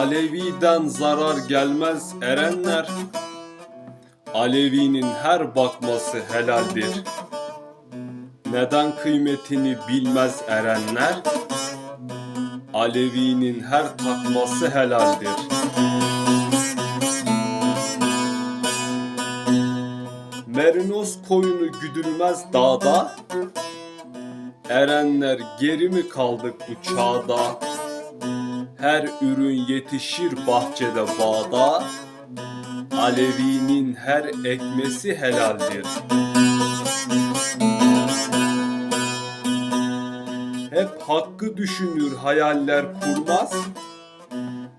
Alevi'den zarar gelmez erenler. Alevi'nin her bakması helaldir. Neden kıymetini bilmez erenler? Alevi'nin her takması helaldir. Merinos koyunu güdülmez dağda. Erenler geri mi kaldık bu çağda? Her ürün yetişir bahçede bağda. Alevi'nin her ekmesi helaldir. Hep hakkı düşünür hayaller kurmaz.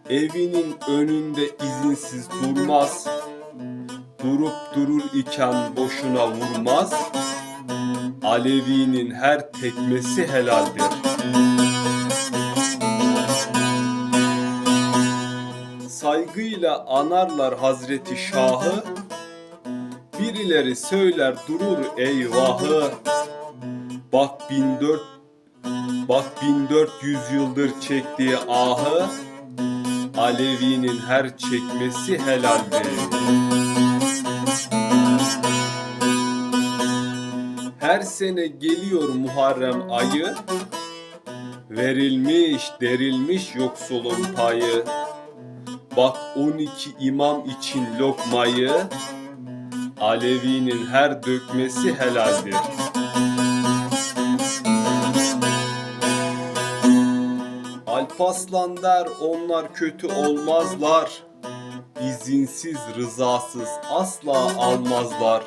Evinin önünde izinsiz durmaz. Durup durur iken boşuna vurmaz. Alevi'nin her tekmesi helaldir. Saygıyla anarlar Hazreti Şah'ı, birileri söyler durur eyvahı. Bak 1400 Bak 1400 yıldır çektiği ahı, Alevi'nin her çekmesi helaldir. Her sene geliyor Muharrem ayı Verilmiş derilmiş yoksulun payı Bak 12 imam için lokmayı Alevi'nin her dökmesi helaldir Alpaslan der onlar kötü olmazlar İzinsiz rızasız asla almazlar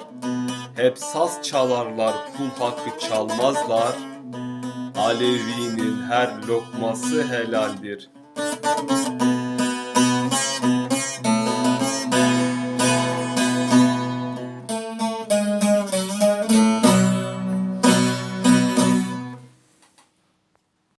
hep saz çalarlar, kul hakkı çalmazlar. Alevi'nin her lokması helaldir.